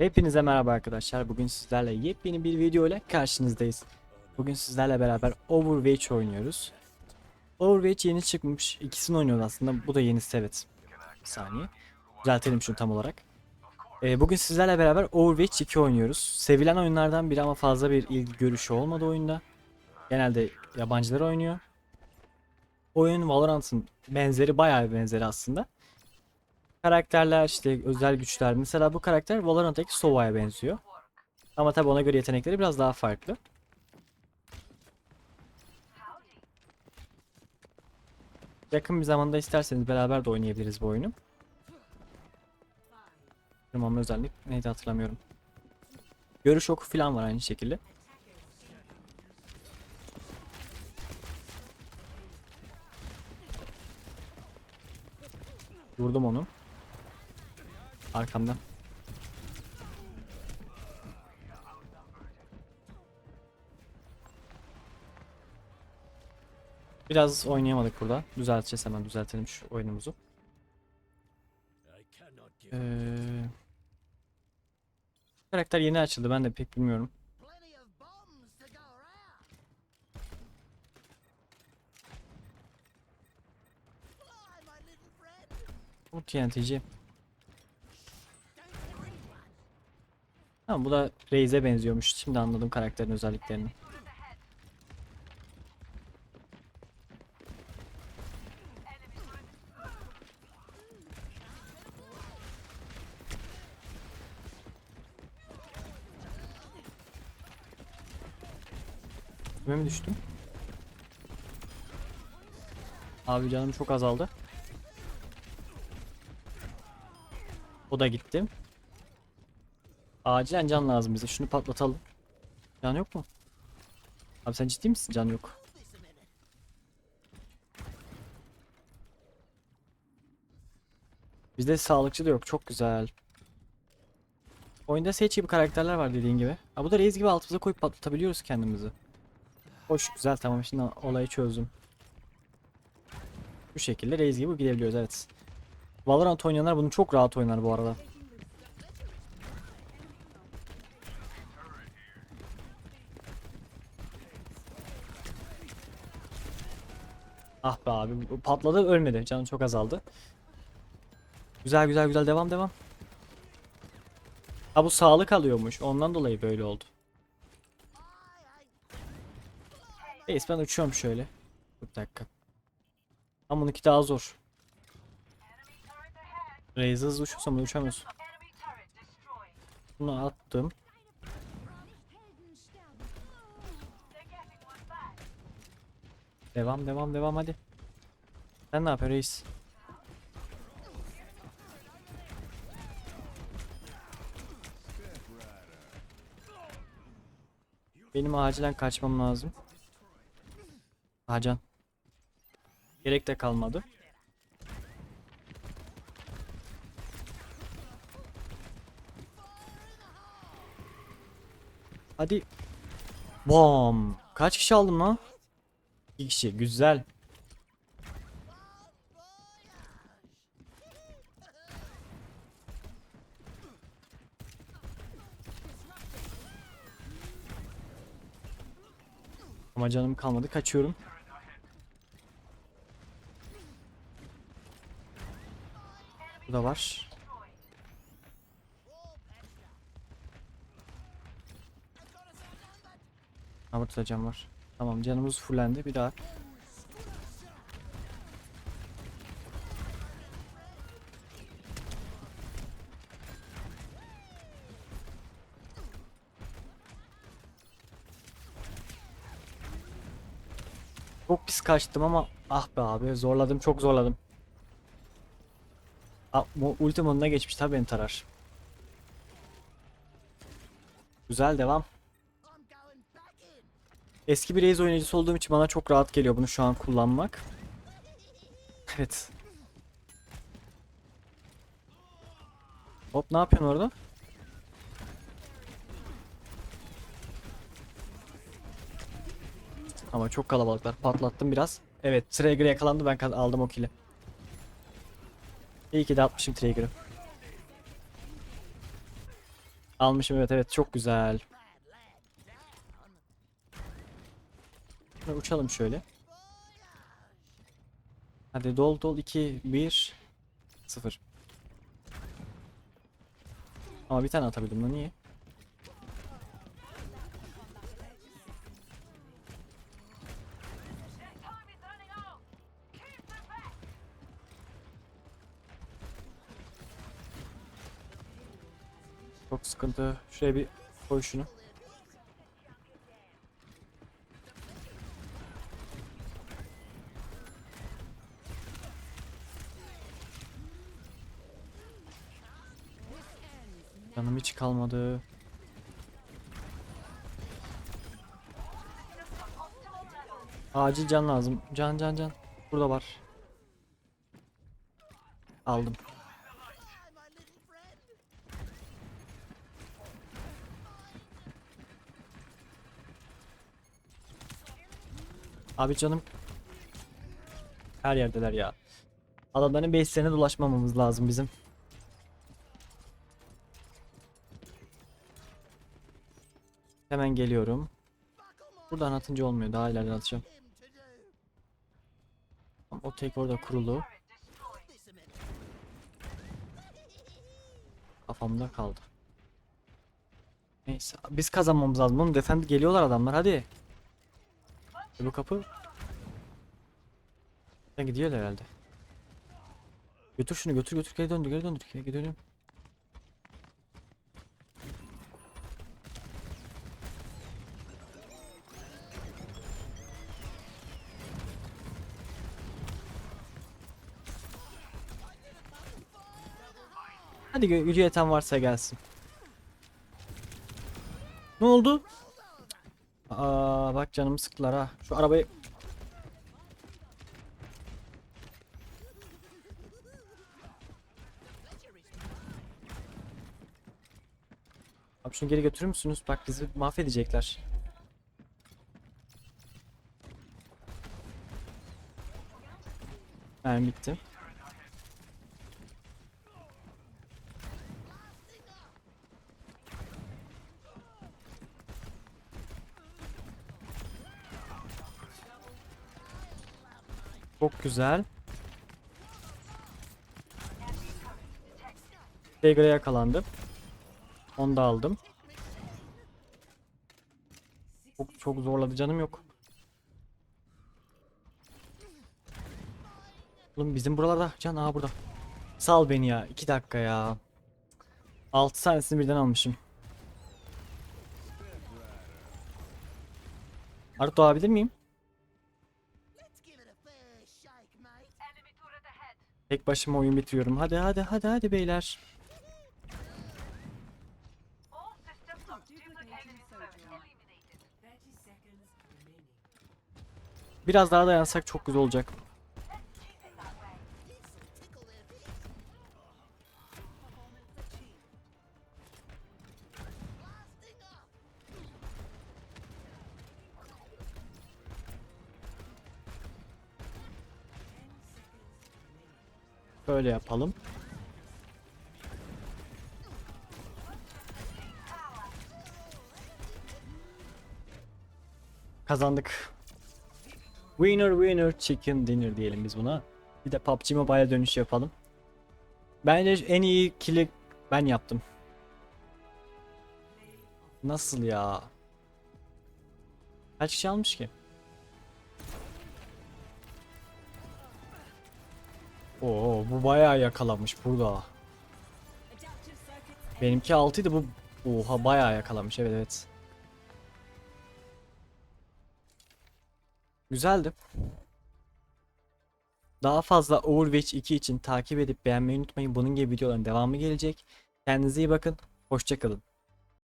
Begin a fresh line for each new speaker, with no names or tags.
Hepinize merhaba arkadaşlar. Bugün sizlerle yepyeni bir video ile karşınızdayız. Bugün sizlerle beraber Overwatch oynuyoruz. Overwatch yeni çıkmış. İkisini oynuyoruz aslında. Bu da yenisi evet. Bir saniye. Düzeltelim şunu tam olarak. Ee, bugün sizlerle beraber Overwatch 2 oynuyoruz. Sevilen oyunlardan biri ama fazla bir ilgi görüşü olmadı oyunda. Genelde yabancılar oynuyor. Oyun Valorant'ın benzeri bayağı bir benzeri aslında. Karakterler işte özel güçler. Mesela bu karakter Valorant'taki Sova'ya benziyor. Ama tabi ona göre yetenekleri biraz daha farklı. Yakın bir zamanda isterseniz beraber de oynayabiliriz bu oyunu. Tırmanma özellik neydi hatırlamıyorum. Görüş oku falan var aynı şekilde. Vurdum onu. Arkamdan. Biraz oynayamadık burada. Düzelteceğiz hemen düzeltelim şu oyunumuzu. Ee, karakter yeni açıldı ben de pek bilmiyorum.
Plenty of
Tamam bu da Raze'e benziyormuş. Şimdi anladım karakterin özelliklerini. Kime mi düştüm? Abi canım çok azaldı. O da gitti. Acilen can lazım bize. Şunu patlatalım. Can yok mu? Abi sen ciddi misin? Can yok. Bizde sağlıkçı da yok. Çok güzel. Oyunda Sage gibi karakterler var dediğin gibi. Ha bu da Raze gibi altımıza koyup patlatabiliyoruz kendimizi. Hoş güzel tamam şimdi olayı çözdüm. Bu şekilde Raze gibi gidebiliyoruz evet. Valorant oynayanlar bunu çok rahat oynar bu arada. Ah be abi patladı ölmedi. Canı çok azaldı. Güzel güzel güzel devam devam. Ha bu sağlık alıyormuş. Ondan dolayı böyle oldu. Neyse ben uçuyorum şöyle. Bir dakika. Ama bununki daha zor. Raze hızlı uçuyorsan uçamıyorsun. Bunu attım. Devam devam devam hadi. Sen ne yapıyorsun reis? Benim acilen kaçmam lazım. Hacan. Gerek de kalmadı. Hadi. Bom. Kaç kişi aldım lan? 2 kişi. Güzel. Ama canım kalmadı. Kaçıyorum. Bu da var. Da cam var. Tamam canımız fullendi. Bir daha. Çok pis kaçtım ama ah be abi zorladım çok zorladım. Bu ultim önüne geçmiş tabi beni tarar. Güzel devam. Eski bir Raze oyuncusu olduğum için bana çok rahat geliyor bunu şu an kullanmak. Evet. Hop ne yapıyorsun orada? Ama çok kalabalıklar. Patlattım biraz. Evet, Trigger yakalandı. Ben aldım o kill'i. İyi ki de atmışım Trigger'ı. Almışım evet evet çok güzel. Şöyle uçalım şöyle. Hadi dol dol 2 1 0. Ama bir tane atabildim lan niye? Çok sıkıntı. Şuraya bir koy şunu. Canım hiç kalmadı. Acil can lazım. Can can can. Burada var. Aldım. Abi canım. Her yerdeler ya. Adamların base'lerine dolaşmamamız lazım bizim. Hemen geliyorum. Buradan atınca olmuyor. Daha ileriden atacağım. O tek orada kurulu. Kafamda kaldı. Neyse. Biz kazanmamız lazım. Oğlum defend geliyorlar adamlar. Hadi. E bu kapı. Gidiyor herhalde. Götür şunu götür götür geri döndür geri döndür geri dönüyorum. Hadi gö- gücü yeten varsa gelsin. Ne oldu? Aa bak canımı sıktılar ha. Şu arabayı Abi şunu geri götürür müsünüz? Bak bizi mahvedecekler. Ben bitti. Çok güzel. Dagger'a yakalandım. Onu da aldım. Çok çok zorladı canım yok. Oğlum bizim buralarda can aha burada. Sal beni ya 2 dakika ya. 6 tanesini birden almışım. Artık doğabilir miyim? Tek başıma oyun bitiriyorum. Hadi hadi hadi hadi beyler. Biraz daha dayansak çok güzel olacak. Böyle yapalım. Kazandık. Winner winner chicken dinner diyelim biz buna. Bir de PUBG Mobile'e dönüş yapalım. Bence en iyi kill'i ben yaptım. Nasıl ya? Kaç kişi almış ki? Oo bu bayağı yakalamış burada. Benimki 6'ydı bu. Oha bayağı yakalamış evet evet. Güzeldi. Daha fazla Overwatch 2 için takip edip beğenmeyi unutmayın. Bunun gibi videoların devamı gelecek. Kendinize iyi bakın. Hoşçakalın.